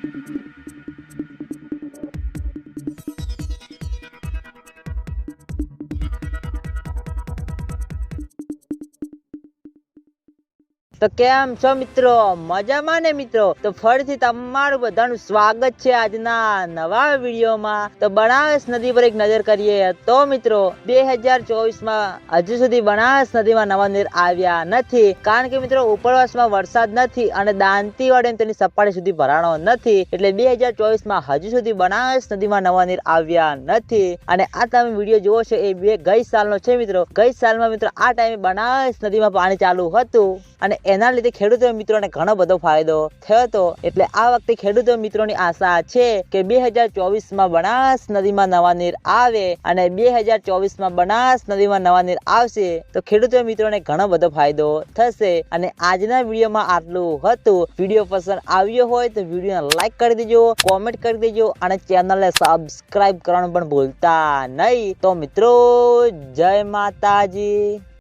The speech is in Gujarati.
Thank you. તો કેમ છો મિત્રો? મજામાં ને મિત્રો? તો ફરીથી તમારું બધાનું સ્વાગત છે આજના નવા વિડીયોમાં. તો બનાસ નદી પર એક નજર કરીએ તો મિત્રો, બે હજાર ચોવીસમાં હજુ સુધી બનાસ નદીમાં નવા નીર આવ્યા નથી. કારણ કે મિત્રો, ઉપરવાસમાં વરસાદ નથી અને દાંતીવાડ એમ તેની સપાટી સુધી ભરાણો નથી. એટલે બે હજાર ચોવીસમાં હજુ સુધી બનાસ નદીમાં નવા નીર આવ્યા નથી. અને આ તમે વીડિયો જુઓ છો એ બે ગઈ સાલનો છે મિત્રો. ગઈ સાલમાં મિત્રો, આ ટાઈમે બનાસ નદીમાં પાણી ચાલુ હતું. અને એના લીધે ખેડૂતો મિત્રોને ઘણો બધો ફાયદો થયો હતો. એટલે આ વખતે ખેડૂતો મિત્રોની આશા છે કે બે હજાર ચોવીસમાં બનાસ નદીમાં નવા નીર આવે અને બે હજાર ચોવીસમાં બનાસ નદીમાં નવા નીર આવશે તો ખેડૂતો મિત્રોને ઘણો બધો ફાયદો થશે. અને આજના વિડીયોમાં આટલું હતું. વીડિયો પસંદ આવ્યો હોય તો વિડીયોને લાઈક કરી દેજો, કોમેન્ટ કરી દેજો અને ચેનલને સબસ્ક્રાઇબ કરવાનું પણ ભૂલતા નહીં. તો મિત્રો, જય માતાજી.